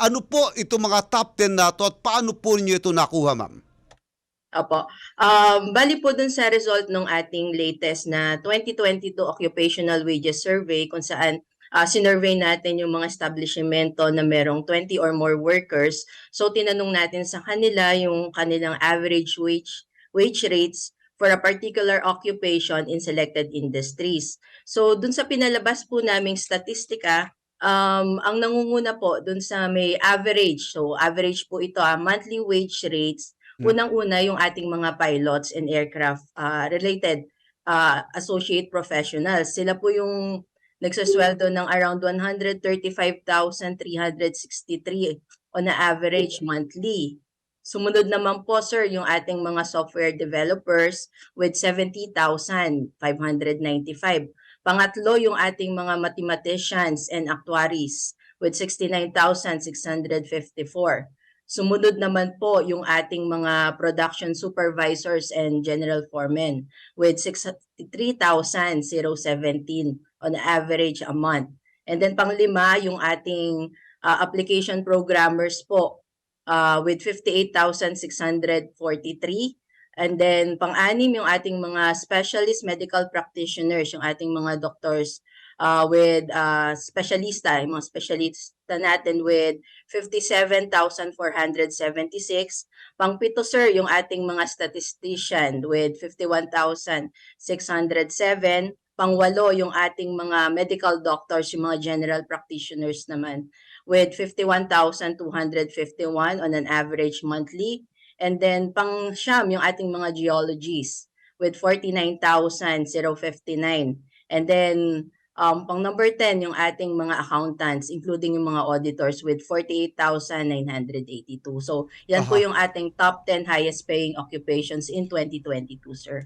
Ano po itong mga top 10 na to at paano po niyo ito nakuha, ma'am? Opo. Um, bali po dun sa result ng ating latest na 2022 Occupational Wages Survey kung saan uh, sinurvey natin yung mga establishmento na merong 20 or more workers. So tinanong natin sa kanila yung kanilang average wage wage rates for a particular occupation in selected industries. So dun sa pinalabas po naming statistika, um, ang nangunguna po dun sa may average. So average po ito, ah, monthly wage rates Hmm. Unang-una yung ating mga pilots and aircraft uh, related uh, associate professionals. Sila po yung nagsasweldo ng around 135,363 on average monthly. Sumunod naman po sir yung ating mga software developers with 70,595. Pangatlo yung ating mga mathematicians and actuaries with 69,654. Sumunod naman po yung ating mga production supervisors and general foremen with 63,017 on average a month. And then panglima yung ating uh, application programmers po uh, with 58,643. And then pang-anim yung ating mga specialist medical practitioners, yung ating mga doctors uh, with uh, specialista, yung mga specialista natin with 57,476. Pang-pito sir, yung ating mga statistician with 51,607. Pangwalo, yung ating mga medical doctors, yung mga general practitioners naman with 51,251 on an average monthly. And then pang siyam, yung ating mga geologies with 49,059. And then um, pang number 10, yung ating mga accountants, including yung mga auditors with 48,982. So yan po Aha. yung ating top 10 highest paying occupations in 2022, sir.